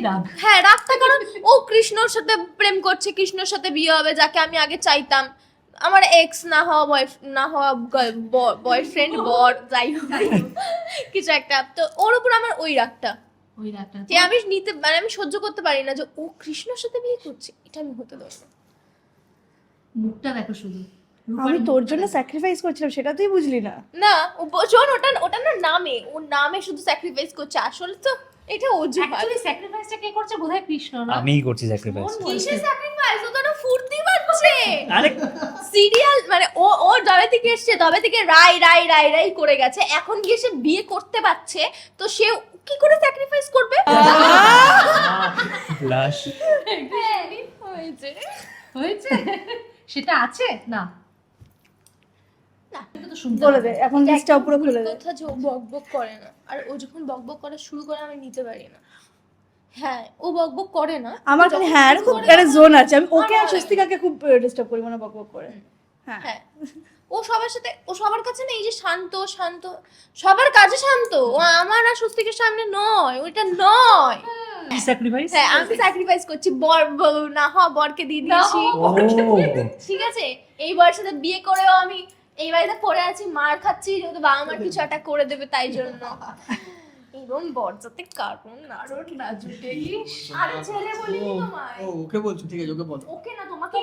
রাগ। হ্যাঁ রাগটা কারণ ও কৃষ্ণর সাথে প্রেম করছে কৃষ্ণর সাথে বিয়ে হবে যাকে আমি আগে চাইতাম। আমার এক্স না হওয়া বয় না হওয়া বয়ফ্রেন্ড বর যাই কিছু একটা। তো ওর উপর আমার ওই রাগটা। ওই রাগটা। যে আমি নিতে মানে আমি সহ্য করতে পারি না যে ও কৃষ্ণর সাথে বিয়ে করছে এটা আমি হতে দেবো মুখটা দেখো শুধু। আমি তোর জন্য স্যাক্রিফাইস করছিলাম সেটা তুই বুঝলি না। না ও শোন ওটা ওটা না নামে। ও নামে শুধু স্যাক্রিফাইস করছে আসলে তো। এটা অজুহাত অ্যাকচুয়ালি স্যাক্রিফাইসটা কে করছে বোধহয় কৃষ্ণ না? আমিই করছি স্যাক্রিফাইস কিসের স্যাক্রিফাইস ও তো ওটা ফুর্তি পাচ্ছে আরে সিরিয়াল মানে ও ও যবে থেকে এসছে তবে থেকে রাই রাই রাই রাই করে গেছে। এখন গিয়ে সে বিয়ে করতে পারছে তো সে কি করে স্যাক্রিফাইস করবে? লাশ হয়েছে। হয়েছে? সেটা আছে? না। বলে হবে। এখন লিস্টটা উপরে খুলে দে। কথা যে ও বক বক করে না আর ও যখন বক বক করা শুরু করে আমি নিতে পারি না। হ্যাঁ ও বক বক করে না আমার খালি হ্যাঁ খুব একটা জোন আছে। আমি ওকে আর স্বস্তিকাকে খুব ডিস্টার্ব করি মানে বক বক করে। হ্যাঁ। হ্যাঁ। ও সবার সাথে ও সবার কাছে না এই যে শান্ত শান্ত। সবার কাজে শান্ত। ও আমার আর স্বস্তিকের সামনে নয় ওইটা নয়। স্যাক্রিফাইস হ্যাঁ আমি স্যাক্রিফাইস করছি। বর ব- না হওয়া বরকে দিয়ে না দিয়েছি ঠিক আছে? এই বয়সে বিয়ে করেও আমি এই বাড়িতে পড়ে আছি মার খাচ্ছি যেহেতু বাবা মার কিছু একটা করে দেবে তাই জন্য। এবং বরজাতে কারণ না জুটে আরে ছেলে বলিনি তোমায়। ও ওকে বলছো ঠিক আছে ওকে বলো। ওকে না তোমাকে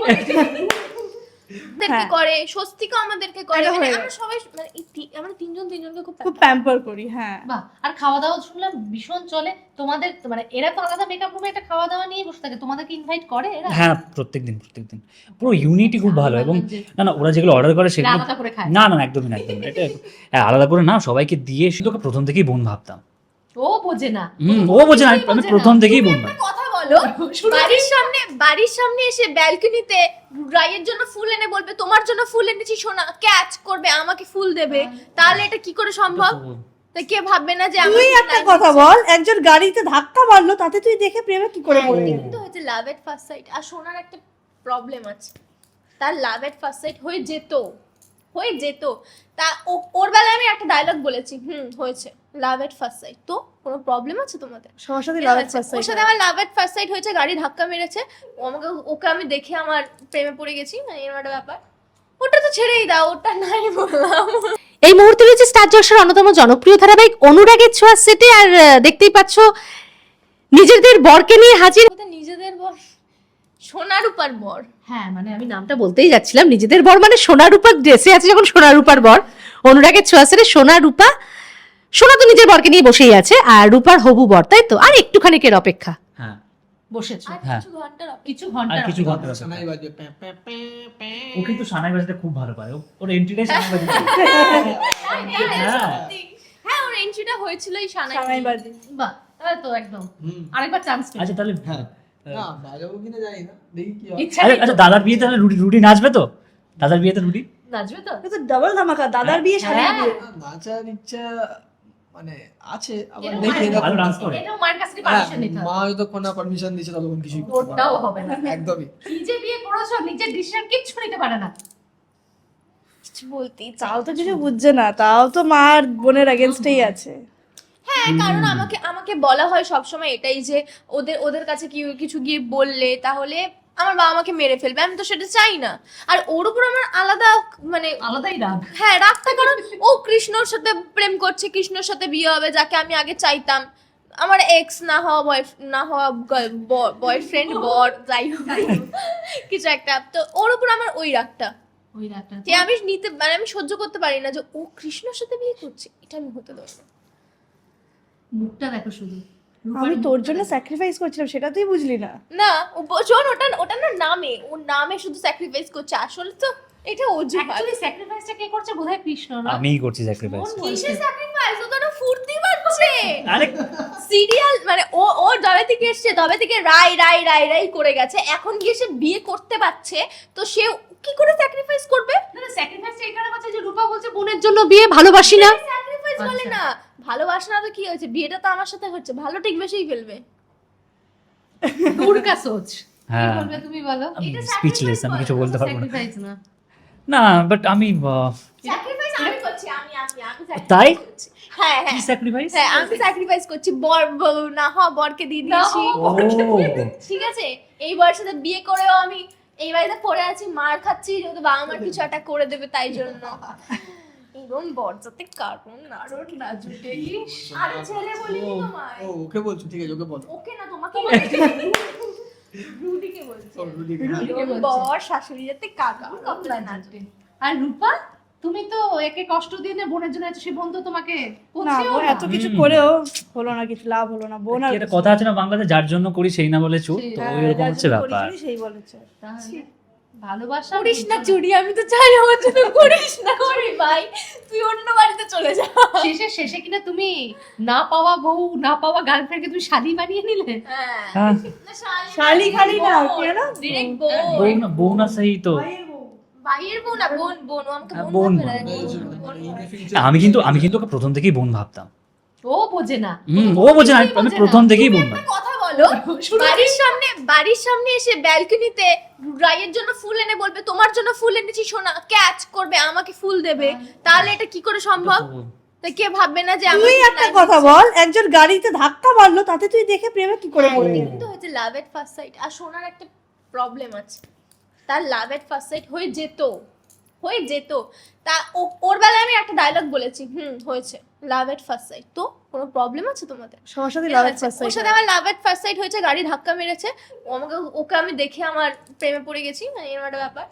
আমাদেরকে হ্যাঁ। করে? স্বস্তিকা আমাদেরকে করে। মানে আমরা সবাই মানে আমরা তিনজন তিনজনকে খুব খুব প্যাম্পার করি। হ্যাঁ। বাহ আর খাওয়া দাওয়া শুনলাম ভীষণ চলে। তোমাদের মানে এরা তো আলাদা মেকআপ রুমে একটা খাওয়া দাওয়া নিয়ে বসে থাকে। তোমাদেরকে ইনভাইট করে এরা? হ্যাঁ প্রত্যেকদিন প্রত্যেকদিন। পুরো ইউনিটি খুব ভালো এবং না না ওরা যেগুলো অর্ডার করে সেগুলো আলাদা করে খায়। না না না, একদমই না একদমই এটা হ্যাঁ, আলাদা করে না সবাইকে দিয়ে শুধু ওকে প্রথম থেকেই বোন ভাবতাম। ও বোঝে না। হুম ও বোঝে না আমি- প্রথম থেকেই বোন ভাবতাম। বলো বাড়ির সামনে বাড়ির সামনে এসে ব্যালকনিতে রাইয়ের জন্য ফুল এনে বলবে তোমার জন্য ফুল এনেছি সোনা। ক্যাচ করবে আমাকে ফুল দেবে। তাহলে এটা কি করে সম্ভব? তা কে ভাববে না যে তুই একটা কথা বল একজন গাড়িতে ধাক্কা মারলো তাতে তুই দেখে প্রেমে কি করে পড়লি কিন্তু হচ্ছে লাভ এট ফার্স্ট সাইট আর সোনার একটা প্রবলেম আছে। তার লাভ এট ফার্স্ট সাইট হয়ে যেত। হয়ে যেত। তা ও- ওর বেলায় আমি একটা ডায়লগ বলেছি হুম হয়েছে লাভ এট ফার্স্ট সাইট তো কোনো প্রবলেম আছে তোমাদের? সবার সাথে লাভ? ওর সাথে আমার লাভ এট ফার্স্ট সাইট হয়েছে গাড়ি ধাক্কা মেরেছে। ও আমাকে ওকে আমি দেখে আমার প্রেমে পড়ে গেছি মানে এরকম একটা ব্যাপার। ওটা তো ছেড়েই দাও ওটা নাই বললাম। এই মুহূর্তে রয়েছে স্টার জলসার অন্যতম জনপ্রিয় ধারাবাহিক অনুরাগের ছোঁয়া সেটে আর দেখতেই পাচ্ছ নিজেদের বরকে নিয়ে হাজির নিজেদের বর সোনার বর। হ্যাঁ মানে আমি নামটা বলতেই যাচ্ছিলাম। নিজেদের বর মানে সোনা রূপার ড্রেসে আছে যখন সোনা রূপার বর। অনুরাগের ছোঁয়া সেটে সোনা রূপা সোনা তো নিজের বরকে নিয়ে বসেই আছে আর রূপার হবু বর তাই তো? আর একটুখানিকের অপেক্ষা। হ্যাঁ। বসেছো। হ্যাঁ। কিছু অপেক্ষা। ঘণ্টা কিছু ঘণ্টা আছে। বাজে প্যাঁ, প্যাঁ, প্যাঁ, প্যাঁ। ও কিন্তু সানাই বাজাতে খুব ভালো পারে। ওর এন্ট্রিটাই সানাই বাজাতে হ্যাঁ। হ্যাঁ। ওর এন্ট্রিটা হয়েছিল এই সানাই সানাই বাহ তাহলে তো একদম আরেকবার চান্স আচ্ছা তাহলে হ্যাঁ। না বাজাবো কিনা জানি না দেখি কি হয়। আচ্ছা দাদার বিয়েতে রুটি রুটি নাচবে তো? দাদার বিয়েতে রুটি? নাচবে তো। তো ডাবল ধামাকা দাদার বিয়ে হ্যাঁ। বিয়ে। নাচার ইচ্ছা মানে আছে আবার দেখি ভালো ডান্স করে। এটাও মায়ের কাছ পারমিশন নিতে হবে। মা যতক্ষণ না পারমিশন ততক্ষণ ওটাও হবে না। একদমই। নিজে বিয়ে করেছ নিজের ডিসিশন কিচ্ছু নিতে পারে না। কিছু বলতেই চাই তাও তো কিছু বুঝছে না তাও তো মার বোনের এগেনস্টেই আছে। হ্যাঁ কারণ আমাকে আমাকে বলা হয় সবসময় এটাই যে ওদের ওদের কাছে কি কিছু গিয়ে বললে তাহলে আমার বাবা আমাকে মেরে ফেলবে আমি তো সেটা চাই না। আর ওর উপর আমার আলাদা মানে আলাদাই রাগ। হ্যাঁ রাগটা কারণ ও কৃষ্ণর সাথে প্রেম করছে কৃষ্ণর সাথে বিয়ে হবে যাকে আমি আগে চাইতাম। আমার এক্স না হওয়া বয় না হওয়া বয়ফ্রেন্ড বর যাই হোক। কিছু একটা। তো ওর উপর আমার ওই রাগটা। ওই রাগটা। যে আমি নিতে মানে আমি সহ্য করতে পারি না যে ও কৃষ্ণর সাথে বিয়ে করছে এটা আমি হতে দেবো মুখটা দেখো শুধু। আমি তোর জন্য স্যাক্রিফাইস করছিলাম সেটা তুই বুঝলি না। না ও শোন ওটা ওটা না নামে। ও নামে শুধু স্যাক্রিফাইস করছে। আসলে তো এটা অজুহাত অ্যাকচুয়ালি স্যাক্রিফাইসটা কে করছে? বোধহয় কৃষ্ণ না? আমিই করছি স্যাক্রিফাইস মন কিসের স্যাক্রিফাইস ও তো ওটা ফুর্তি পাচ্ছে আরে সিরিয়াল মানে ও ও যবে থেকে এসছে তবে থেকে রাই রাই রাই রাই করে গেছে। এখন গিয়ে সে বিয়ে করতে পারছে তো সে কি করে স্যাক্রিফাইস করবে? না না স্যাক্রিফাইসটা এখানে করছে যে রূপা বলছে বোনের জন্য বিয়ে ভালোবাসি না। স্যাক্রিফাইস বলে আচ্ছা। না ভালোবাসা না তো কি হয়েছে? বিয়েটা তো আমার সাথে হচ্ছে। ভালো ঠিক বেশিই ফেলবে। দূর কা সোচ হ্যাঁ। বলবে তুমি বলো? এটা স্পিচলেস আমি কিছু বলতে পারব না। না। না বাট আমি স্যাক্রিফাইস আমি করছি আমি আমি আমি তাই? হ্যাঁ হ্যাঁ। স্যাক্রিফাইস হ্যাঁ আমি স্যাক্রিফাইস করছি। বর না হওয়া বরকে দিয়ে দিয়েছি। ঠিক আছে? এই বয়সে সাথে বিয়ে করেও আমি এই বাড়িতে পড়ে আছি মার খাচ্ছি যেহেতু বাবা মার কিছু একটা করে দেবে তাই জন্য। এরকম বর যাতে কারণ না না জুটে আরে ছেলে বলিনি তোমায়। ও ওকে বলছো ঠিক আছে ওকে বলো। ওকে না তোমাকে বলছি। রুডিকে বলছি। বর শাশুড়ি যাতে কাকা কপলা না। আর রূপা তুমি তো একে কষ্ট দিয়ে নে বোনের জন্য এত সে বোন তো তোমাকে না এত কিছু করেও হলো না কিছু লাভ হলো না বোন আর কি কথা আছে না বাংলাতে যার জন্য করি সেই না বলে চুপ তো হ্যাঁ, এরকম হচ্ছে ব্যাপার। সেই বলেছে। তাহলে? ভালোবাসা করিস না চুরি আমি তো চাই আমার জন্য করিস না। করি ভাই। তুই অন্য বাড়িতে চলে যা। শেষে শেষে কিনা তুমি না পাওয়া বউ না পাওয়া গার্লফ্রেন্ডকে তুমি শাদি বানিয়ে নিলে? হ্যাঁ। শালি খালি না, কি না? ডিরেক্ট বউ। বোন না বউ না সেই তো। হ্যাঁ, আমি কিন্তু আমি কিন্তু ওকে প্রথম থেকেই বোন ভাবতাম। ও বোঝে না। হুম ও বোঝে না আমি-। প্রথম থেকেই বোন ভাবতাম। কথা বলো বাড়ির সামনে বাড়ির সামনে এসে ব্যালকনিতে রাইয়ের জন্য ফুল এনে বলবে তোমার জন্য ফুল এনেছি সোনা। ক্যাচ করবে আমাকে ফুল দেবে। তাহলে এটা কি করে সম্ভব? তা কে ভাববে না যে তুই একটা কথা বল একজন গাড়িতে ধাক্কা মারলো তাতে তুই দেখে প্রেমে কি করে পড়লি কিন্তু হচ্ছে লাভ এট ফার্স্ট সাইট আর সোনার একটা প্রবলেম আছে। তার লাভ এট ফার্স্ট সাইট হয়ে যেত। হয়ে যেত। তা ও- ওর বেলায় আমি একটা ডায়লগ বলেছি হুম হয়েছে লাভ এট ফার্স্ট সাইট তো কোনো প্রবলেম আছে তোমাদের? সবার সাথে লাভ হয়েছে। ওর সাথে আমার লাভ এট ফার্স্ট সাইট হয়েছে গাড়ি ধাক্কা মেরেছে। ও আমাকে ওকে আমি দেখে আমার প্রেমে পড়ে গেছি মানে এরকম একটা ব্যাপার।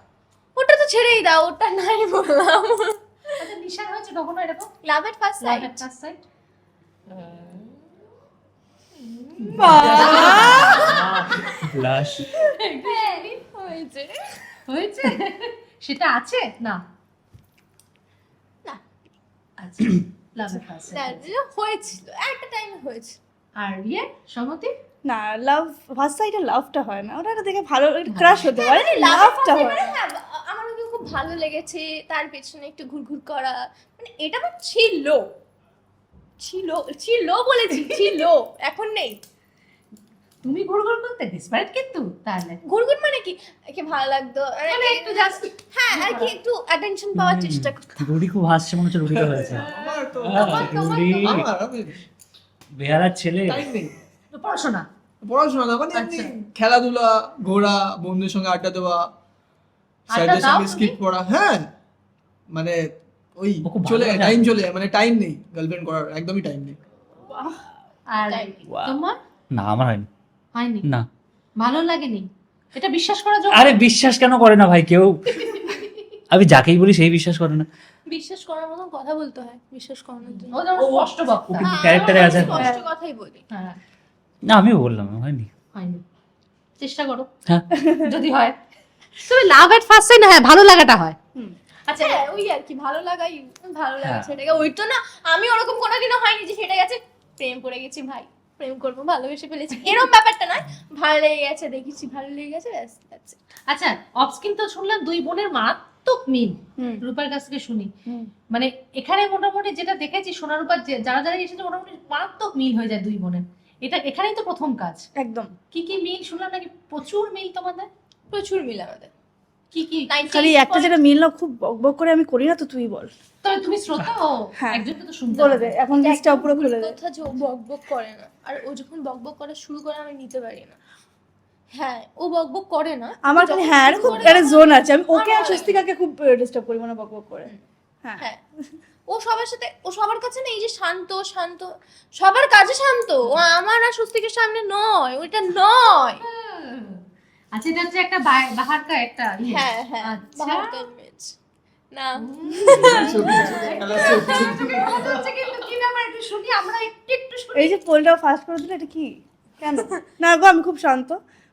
ওটা তো ছেড়েই দাও ওটা নাই বললাম। আচ্ছা নিশান হয়েছে কখনো এরকম? Love at first sight love at side blush হয়েছে। হয়েছে? সেটা আছে? না। না। আচ্ছা লাভ এট ফার্স্ট না, হয়েছিল একটা টাইমে হয়েছে আর ইয়ে সমতি? না লাভ ফার্স্ট সাইডে লাভটা হয় না। ওটা দেখে ভালো ক্রাশ হতে পারে লাভটা হ্যাঁ। আমার ওকে খুব ভালো লেগেছে তার পেছনে একটু ঘুরঘুর করা। মানে এটা আমার ছিল। ছিল ছিল বলেছি ছিল এখন নেই। তুমি ঘুরঘুর করতে ডিসপারেট কিন্তু তাহলে। ঘুরঘুর মানে কি? একে ভালো লাগতো। আর মানে একটু জাস্ট হ্যাঁ আর কি একটু অ্যাটেনশন পাওয়ার চেষ্টা করতো রুডি খুব হাসছে মনে হচ্ছে রুডিকে হয়েছে। আমার তো হ্যাঁ, আমার আমি বেহারার ছেলে। টাইম নেই। পড়াশোনা? পড়াশোনা না মানে এমনি আচ্ছা। খেলাধুলা ঘোরা বন্ধুদের সঙ্গে আড্ডা দেওয়া আড্ডা স্যারদের সঙ্গে? স্কিপ করা হ্যাঁ। মানে ওই চলে টাইম চলে যায়, মানে টাইম নেই গার্লফ্রেন্ড করার একদমই টাইম নেই। আর তোমার? না আমার হয়নি। হয়নি। না। ভালো লাগেনি। এটা বিশ্বাস করা যোগ্য? আরে বিশ্বাস কেন করে না ভাই কেউ? আমি যাকেই বলি সেই বিশ্বাস করে না। বিশ্বাস করার মতন কথা বলতে হয় বিশ্বাস করানোর জন্য। ও ও বক্তা হ্যাঁ, ক্যারেক্টারে আছে স্পষ্ট কথাই বলি। হ্যাঁ। না আমিও বললাম হয়নি। হয়নি। চেষ্টা করো। হ্যাঁ। যদি হয়। তবে লাভ এট ফার্স্ট সাইড হ্যাঁ ভালো লাগাটা হয়। আচ্ছা হ্যাঁ, ওই আর কি ভালো লাগাই ভালো লাগে হ্যাঁ। সেটাকে ওই তো না আমি ওরকম কোনোদিনও হয়নি যে সেটা গেছে প্রেম করে গেছি ভাই। প্রেম করব ভালোবেসে ফেলেছি। এরকম ব্যাপারটা নয় ভালো লেগে গেছে দেখেছি ভালো লেগে গেছে ব্যাস আচ্ছা স্ক্রিন তো শুনলাম দুই বোনের মারাত্মক মিল। রূপার কাছ থেকে শুনি। মানে এখানে মোটামুটি যেটা দেখেছি সোনা রূপার যারা যারা এসেছে মোটামুটি মারাত্মক মিল হয়ে যায় দুই বোনের। এটা এখানেই তো প্রথম কাজ। একদম। কি কি মিল শুনলাম নাকি? প্রচুর মিল তোমাদের? প্রচুর মিল আমাদের। কি কি? খালি একটা যেটা মিল না খুব বক বক করে আমি করি না তো তুই বল। তবে তুমি শ্রোতা ও হ্যাঁ। একজনকে তো শুনতে বলে হবে। দে এখন লিস্টটা পুরো খুলে দে। কথা যে ও বক বক করে না। আর ও যখন বক বক করা শুরু করে আমি নিতে পারি না। হ্যাঁ ও বক বক করে না। আমার খালি হ্যাঁ কিছু খুব একটা জোন আছে। আমি ওকে আর স্বস্তিকাকে খুব ডিস্টার্ব করি মানে বক বক করে। হ্যাঁ। হ্যাঁ। ও সবার সাথে ও সবার কাছে না এই যে শান্ত শান্ত সবার কাছে শান্ত। ও আমার আর স্বস্তিকের সামনে নয় ওইটা নয়। আচ্ছা এটা হচ্ছে একটা বা- বাহারকা একটা। হ্যাঁ হ্যাঁ আচ্ছা। বাহারকার image। না। এই যে ফাস্ট করে দিলে এটা কি? কেন? না গো আমি খুব শান্ত।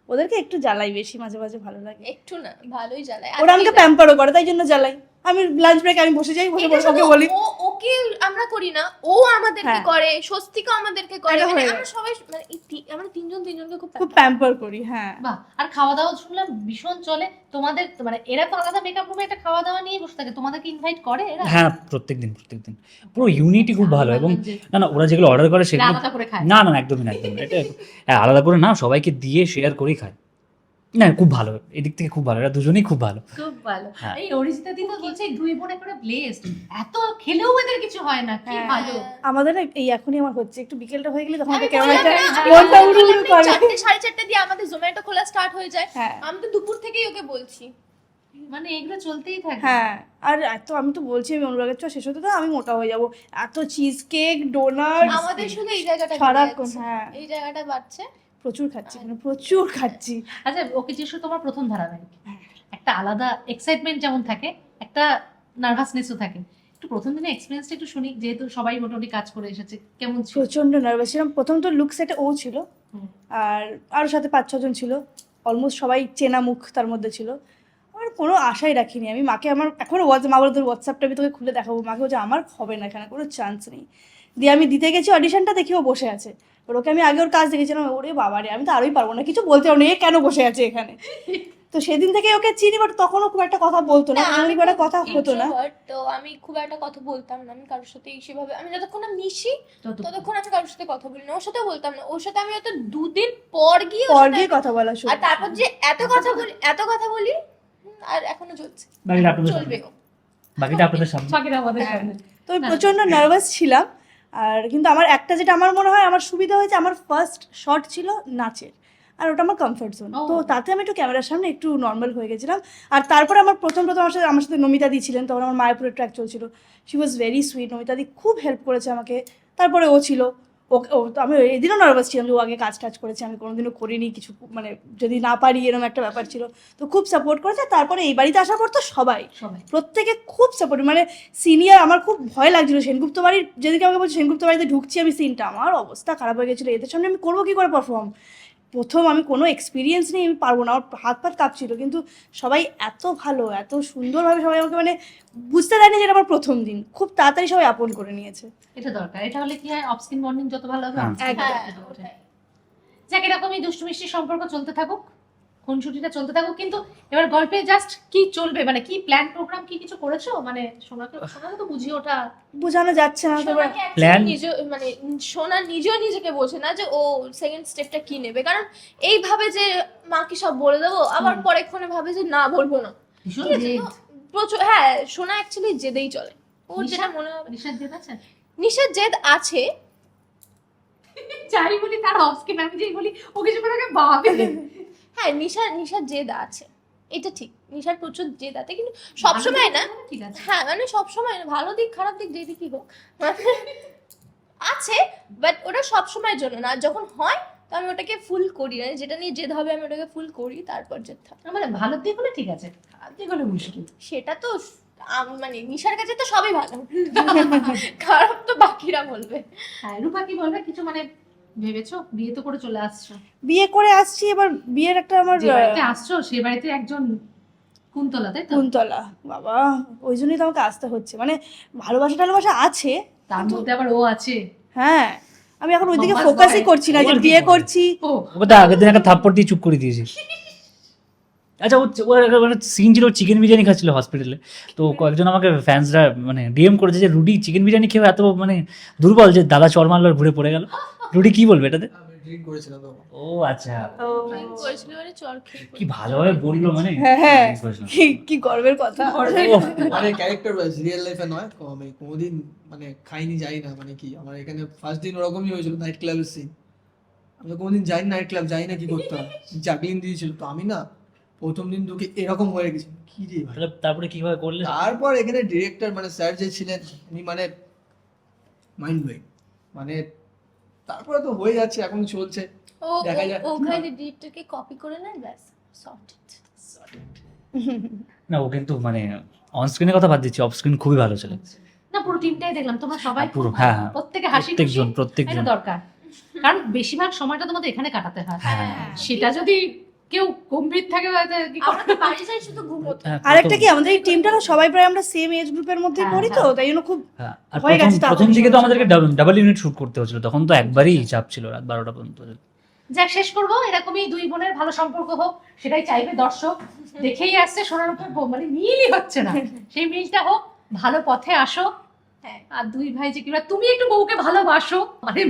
ওদেরকে একটু জ্বালাই বেশি মাঝে মাঝে ভালো লাগে। একটু না ভালোই জ্বালাই ওরা আমাকে প্যাম্পারও করে তাই জন্য জ্বালাই। আমি লাঞ্চ ব্রেক আমি বসে যাই বসে বসে ওকে বলি। ও ওকে আমরা করি না ও আমাদেরকে হ্যাঁ। করে স্বস্তিকা আমাদেরকে করে মানে আমরা সবাই মানে আমরা তিনজন তিনজনকে খুব খুব প্যাম্পার করি। হ্যাঁ। বাহ আর খাওয়া দাওয়া শুনলাম ভীষণ চলে। তোমাদের মানে এরা তো আলাদা মেকআপ রুমে একটা খাওয়া দাওয়া নিয়ে বসে থাকে তোমাদেরকে ইনভাইট করে এরা? হ্যাঁ প্রত্যেকদিন প্রত্যেকদিন। পুরো ইউনিটি খুব ভালো এবং না না ওরা যেগুলো অর্ডার করে সেগুলো খায়। না না না, একদমই না একদমই এটা হ্যাঁ, আলাদা করে না সবাইকে দিয়ে শেয়ার করেই খায়। না খুব ভালো। এদিক থেকে খুব ভালো এরা দুজনেই খুব ভালো। খুব ভালো। হ্যাঁ। এই অরিজিতা দি তো বলছে দুই বোনে করে ব্লেসড এত খেলেও এদের কিছু হয় না কি হ্যাঁ। ভালো। আমাদের এই এখনই আমার হচ্ছে একটু বিকেলটা হয়ে গেলে তখন আমি কেমন একটা মনটা উড়ু উড়ু করে। চারটে সাড়ে চারটে দিয়ে আমাদের জোম্যাটো খোলা স্টার্ট হয়ে যায়। হ্যাঁ। আমি তো দুপুর থেকেই ওকে বলছি। মানে এগুলো চলতেই থাকে। হ্যাঁ আর এত আমি তো বলছি আমি অনুরাগের চ শেষ হতে তো আমি মোটা হয়ে যাব। এত চিজ কেক ডোনাট আমাদের শুধু এই জায়গাটা সারাক্ষণ হ্যাঁ। এই জায়গাটা বাড়ছে। প্রচুর খাচ্ছি মানে প্রচুর খাচ্ছি। আচ্ছা ওকে যেসব তোমার প্রথম ধারাবাহিক। একটা আলাদা এক্সাইটমেন্ট যেমন থাকে একটা নার্ভাসনেসও থাকে। একটু প্রথম দিনে এক্সপিরিয়েন্সটা একটু শুনি যেহেতু সবাই মোটামুটি কাজ করে এসেছে কেমন ছিল? প্রচণ্ড নার্ভাস ছিলাম প্রথম তো লুক সেটে ও ছিল আর আরও সাথে পাঁচ ছজন ছিল অলমোস্ট সবাই চেনা মুখ তার মধ্যে ছিল। আমার কোনো আশাই রাখিনি আমি মাকে আমার এখনও হোয়াটস মা বলে তোর হোয়াটসঅ্যাপটা আমি তোকে খুলে দেখাবো মাকে বলছে আমার হবে না এখানে কোনো চান্স নেই। দিয়ে আমি দিতে গেছি অডিশনটা দেখি ও বসে আছে। ওর ওকে আমি আগে ওর কাজ দেখেছিলাম ওরে বাবা রে আমি তো আরোই পারব না কিছু বলতে পারব না এ কেন বসে আছে এখানে? তো সেদিন থেকে ওকে চিনি বাট তখনও খুব একটা কথা বলতো না আমি খুব একটা কথা হতো না। তো আমি খুব একটা কথা বলতাম না আমি কারোর সাথে সেভাবে আমি যতক্ষণ না মিশি ততক্ষণ। আমি কারোর সাথে কথা বলি না ওর সাথেও বলতাম না ওর সাথে আমি হয়তো দুদিন পর গিয়ে ওর পর গিয়ে কথা বলা শুরু আর তারপর যে এত কথা বলি এত কথা বলি হুম, আর এখনও চলছে। বাকিটা আপনাদের সামনে। চলবেও। বাকিটা আপনাদের সামনে। বাকিটা আমাদের। সামনে। তো আমি প্রচণ্ড নার্ভাস ছিলাম আর কিন্তু আমার একটা যেটা আমার মনে হয় আমার সুবিধা হয়েছে আমার ফার্স্ট শট ছিল নাচের। আর ওটা আমার কমফর্ট জোন তো তাতে আমি একটু ক্যামেরার সামনে একটু নর্মাল হয়ে গেছিলাম। আর তারপরে আমার প্রথম প্রথম আমার সাথে আমার সাথে নমিতা দি ছিলেন তখন আমার মায়াপুরের ট্র্যাক চলছিল। She was very sweet Namita di খুব হেল্প করেছে আমাকে। তারপরে ও ছিল। ওকে ও তো আমি এদিনও নার্ভাস ছিলাম যে ও আগে কাজ টাজ করেছে আমি কোনোদিনও করিনি কিছু মানে যদি না পারি এরকম একটা ব্যাপার ছিল। তো খুব সাপোর্ট করেছে তারপরে এই বাড়িতে আসার পর তো সবাই। সবাই। প্রত্যেকে খুব সাপোর্ট মানে সিনিয়র আমার খুব ভয় লাগছিল। সেনগুপ্ত বাড়ির যেদিকে আমাকে বলছে সেনগুপ্ত বাড়িতে ঢুকছি আমি সিনটা আমার অবস্থা খারাপ হয়ে গেছিল। এদের সামনে আমি করব কী করে পারফর্ম প্রথম আমি কোনো এক্সপিরিয়েন্স নেই আমি পারব না। আমার হাত পাত কাঁপছিল কিন্তু সবাই এত ভালো এত সুন্দরভাবে সবাই আমাকে মানে বুঝতে দেয়নি যে এটা আমার প্রথম দিন। খুব তাড়াতাড়ি সবাই আপন করে নিয়েছে। এটা দরকার। এটা হলে কি হয় অফ স্ক্রিন বন্ডিং যত ভালো হবে হ্যাঁ। হ্যাঁ, ভালো হবে। যাক এরকমই দুষ্টু মিষ্টি সম্পর্ক চলতে থাকুক। খুনসুটিটা চলতে থাকুক কিন্তু এবার গল্পে জাস্ট কি চলবে? মানে কি প্ল্যান প্রোগ্রাম কি কিছু করেছ? মানে সোনাকে সোনাকে তো বুঝিয়ে ওঠা বোঝানো যাচ্ছে না সোনাকে actually নিজে মানে সোনা নিজেও নিজেকে বোঝে না যে ও সেকেন্ড স্টেপটা কি নেবে? কারণ এইভাবে যে মাকে সব বলে দেবো আবার পরেক্ষণে ভাবে যে না বলব না। তো প্রচুর হ্যাঁ সোনা অ্যাকচুয়ালি জেদেই চলে। ওর নিশা? যেটা মনে হবে নিশার জেদ আছে? নিশার জেদ আছে। যাই বলি তার অফ স্ক্রিন আমি যেই বলি ও কিছু করে আগে ভাবে হ্যাঁ নিশার নিশার জেদ আছে। এটা ঠিক নিশার প্রচুর জেদ আছে কিন্তু সবসময় না ঠিক আছে। হ্যাঁ মানে সবসময় না ভালো দিক খারাপ দিক যে দিকই হোক মানে আছে বাট ওটা সব সময়ের জন্য না যখন হয় তো আমি ওটাকে ফুল করি মানে যেটা নিয়ে জেদ হবে আমি ওটাকে ফুল করি তারপর জেদ থাকে। মানে ভালো দিক হলে ঠিক আছে খারাপ দিক হলে মুশকিল। সেটা তো আম- মানে নিশার কাছে তো সবই ভালো খারাপ তো বাকিরা বলবে। হ্যাঁ রূপা কি বলবে? কিছু মানে ভেবেছো? বিয়ে তো করে চলে আসছো। বিয়ে করে আসছি এবার বিয়ের একটা আমার যে বাড়িতে আসছো সে বাড়িতে একজন কুন্তলা তাই তো? কুন্তলা বাবা ওই জন্যই তো আমাকে আসতে হচ্ছে। মানে ভালোবাসা টালোবাসা আছে তার মধ্যে আবার ও আছে। হ্যাঁ আমি এখন ওইদিকে ফোকাসই করছি না যে বিয়ে করছি। ও। আগের দিন একটা থাপ্পড় দিয়ে চুপ করে দিয়েছি। আচ্ছা ও মানে সিন ছিল চিকেন বিরিয়ানি খাচ্ছিল হসপিটালে তো কয়েকজন আমাকে ফ্যান্সরা মানে ডিএম করেছে যে রুডি চিকেন বিরিয়ানি খেয়ে এত মানে দুর্বল যে দাদা চর মারলো ঘুরে পড়ে গেল। রুডি কি বলবে এটাতে? ও আচ্ছা। মানে কি ভালোভাবে বলল মানে? হ্যাঁ, হ্যাঁ। কি গর্বের কথা। মানে ক্যারেক্টার ওয়াইজ রিয়েল লাইফে নয় আমি কোনোদিন মানে খাইনি যাই না মানে কি আমার এখানে ফার্স্ট দিন ওরকমই হয়েছিল নাইট ক্লাবের সিন আমি কোনোদিন যাই নাইট ক্লাব যাই না কি করতে হয় জাগলিন দিয়েছিল তো আমি না প্রথম দিন ঢুকে এরকম হয়ে গেছে। কি রে ভাই? তাহলে তারপরে কীভাবে করলে? তারপর এখানে ডিরেক্টর মানে স্যার যে ছিলেন উনি মানে মাইন্ড ব্লোয়িং মানে তারপরে তো হয়ে যাচ্ছে এখন চলছে। ও দেখা যাক। ওখানে ডিরেক্টরকে কপি করে নেয় ব্যাস সফট না ও কিন্তু মানে অন স্ক্রিনের কথা বাদ দিচ্ছি অফ স্ক্রিন খুবই ভালো ছিল। না পুরো টিমটাই দেখলাম তোমরা সবাই হ্যাঁ, পুরো, হ্যাঁ, হ্যাঁ। প্রত্যেকে হাসি প্রত্যেকজন প্রত্যেকজন। দরকার। কারণ বেশিরভাগ সময়টা তোমাদের এখানে কাটাতে হয়। হ্যাঁ। সেটা যদি কেউ গম্ভীর থাকে হ্যাঁ, আরেকটা কি আমাদের এই টিমটা না সবাই প্রায় আমরা সেম এজ গ্রুপের মধ্যে হ্যাঁ, পড়ি তো হ্যাঁ। তাই জন্য খুব হ্যাঁ, হয়ে প্রথম গেছে প্রথম দিকে তো আমাদেরকে ডাবল ইউনিট শুট করতে হচ্ছিল তখন তো একবারই চাপ ছিল রাত বারোটা পর্যন্ত। যাক শেষ করব। এরকমই দুই বোনের ভালো সম্পর্ক হোক সেটাই চাইবে দর্শক। দেখেই আসছে সোনার উপর মানে মিলই হচ্ছে না। সেই মিলটা হোক ভালো পথে আসো। হ্যাঁ। আর দুই ভাই যে কিংবা তুমি একটু বউকে ভালোবাসো মানে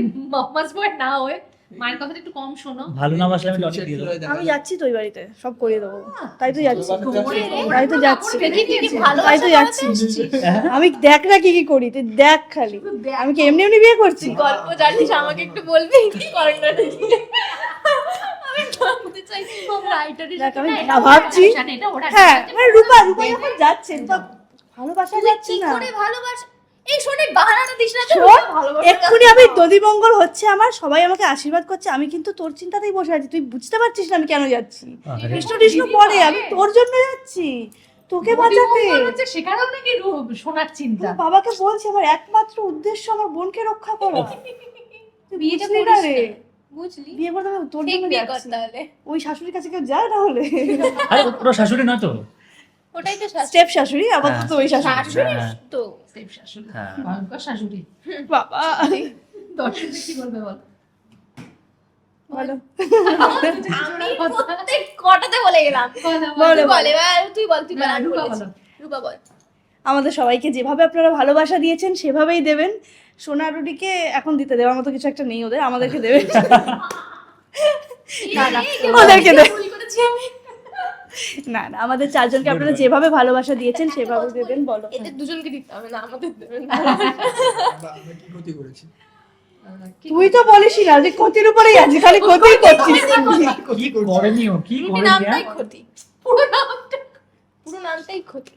বই না হয়ে মায়ের কথাটা একটু কম শোনো। ভালো না বাসলে আমি লটে Future দিয়ে দেবো। আমি যাচ্ছি তো ওই বাড়িতে সব করিয়ে দেবো। তাই তো যাচ্ছি। তাই তো যাচ্ছি। তাই তো যাচ্ছি। আমি দেখ না কি কি করি তুই দেখ খালি। আমি কি এমনি এমনি বিয়ে করছি? গল্প জানিস আমাকে একটু বলবি? কি কর্নার আমি জানতে চাই রাইটারের দেখ আমি না, এটা না ওরা ভাবছি। হ্যাঁ। মানে রূপা রূপা যখন যাচ্ছে ভালোবাসা যাচ্ছে না। ভালোবাসা এই শোনে বাহানাটা দিস না শোন, এক্ষুনি আমি দধিমঙ্গল হচ্ছে আমার সবাই আমাকে আশীর্বাদ করছে আমি কিন্তু তোর চিন্তাতেই বসে আছি তুই বুঝতে পারছিস না আমি কেন যাচ্ছি? কৃষ্ণ কৃষ্ণ পরে আমি তোর জন্য যাচ্ছি তোকে বাঁচাতে। মঙ্গল হচ্ছে সেখানেও নাকি রূপ চিন্তা। বাবাকে বলছি আমার একমাত্র উদ্দেশ্য আমার বোনকে রক্ষা করা। বিয়েটা না রে? বুঝলি? বিয়ে করতে তোর জন্য যাচ্ছি। ওই শাশুড়ির কাছে কেউ যায় না হলে আরে ওটা শাশুড়ি নয় তো? ওটাই তো স্টেপ শাশুড়ি ওই হ্যাঁ। তো শাশুড়ি। হ্যাঁ। ভয়ঙ্কর শাশুড়ি। বাবা। কি বলবে বল? বল। আমাদের সবাইকে যেভাবে আপনারা ভালোবাসা দিয়েছেন সেভাবেই দেবেন। সোনা রুটিকে এখন দিতে দেওয়ার মতো কিছু একটা নেই ওদের আমাদেরকে দেবেন না না ওদেরকে না না আমাদের চারজনকে আপনারা যেভাবে ভালোবাসা দিয়েছেন সেভাবে দেবেন বলো এদের দুজনকে দিতে হবে না আমাদের দেবেন কি ক্ষতি করেছি? তুই তো বলিসই না যে ক্ষতির উপরেই আছিস খালি ক্ষতিই করছিস কি করেনি ও কি করেনি নামটাই হ্যাঁ? ক্ষতি পুরো নামটা পুরো নামটাই ক্ষতি।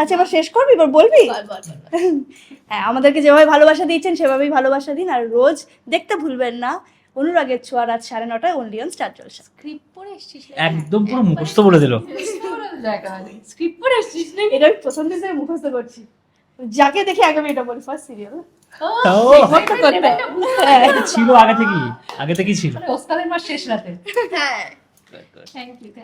আচ্ছা এবার শেষ করবি এবার বলবি? বল বল বল, বল। হ্যাঁ আমাদেরকে যেভাবে ভালোবাসা দিয়েছেন সেভাবেই ভালোবাসা দিন আর রোজ দেখতে ভুলবেন না। অনুরাগের ছোঁয়া রাত সাড়ে নটায় only on Star Jalsha script পড়ে এসেছিস একদম পুরো মুখস্থ বলে দিল। স্ক্রিপ্ট পড়ে এসেছিস নাকি? এটা আমি প্রথম দিন থেকে মুখস্থ করছি। যাকে দেখে আগে আমি এটা বলি ফার্স্ট সিরিয়াল ও, হ্যাঁ ছিল আগে থেকেই আগে থেকেই ছিল। ওস্তাদের মাস শেষ রাতে। হ্যাঁ। Thank you